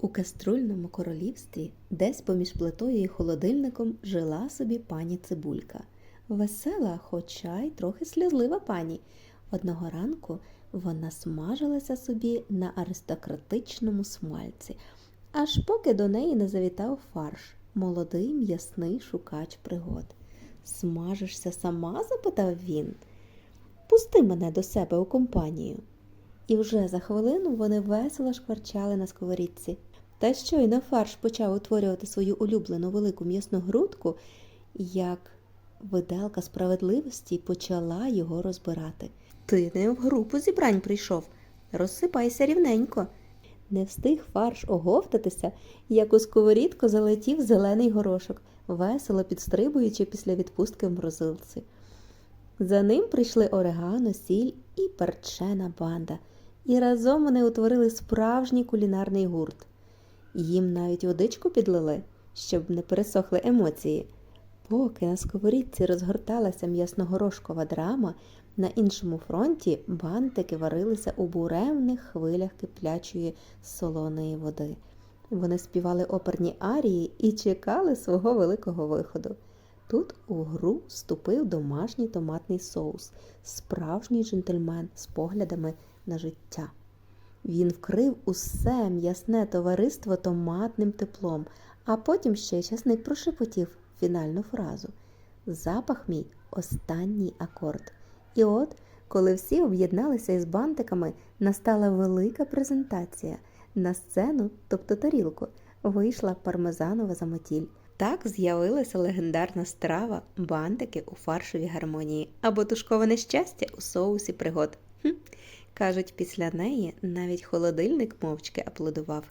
У каструльному королівстві, десь поміж плитою і холодильником, жила собі пані Цибулька. Весела, хоча й трохи сльозлива пані. Одного ранку вона смажилася собі на аристократичному смальці, аж поки до неї не завітав фарш, молодий м'ясний шукач пригод. Смажишся сама? запитав він. Пусти мене до себе у компанію. І вже за хвилину вони весело шкварчали на сковорідці. Та щойно фарш почав утворювати свою улюблену велику м'ясну грудку, як виделка справедливості почала його розбирати. Ти не в групу зібрань прийшов, розсипайся рівненько. Не встиг фарш оговтатися, як у сковорідку залетів зелений горошок, весело підстрибуючи після відпустки в морозилці. За ним прийшли орегано, сіль і перчена банда, і разом вони утворили справжній кулінарний гурт. Їм навіть водичку підлили, щоб не пересохли емоції. Поки на сковорідці розгорталася м'ясногорошкова драма, на іншому фронті бантики варилися у буремних хвилях киплячої солоної води. Вони співали оперні арії і чекали свого великого виходу. Тут у гру вступив домашній томатний соус, справжній джентльмен з поглядами на життя. Він вкрив усе м'ясне товариство томатним теплом, а потім ще часник прошепотів фінальну фразу. Запах мій останній акорд. І от, коли всі об'єдналися із бантиками, настала велика презентація. На сцену, тобто тарілку, вийшла пармезанова замотіль. Так з'явилася легендарна страва бантики у фаршовій гармонії або тушковане щастя у соусі пригод. Хм. Кажуть, після неї навіть холодильник мовчки аплодував.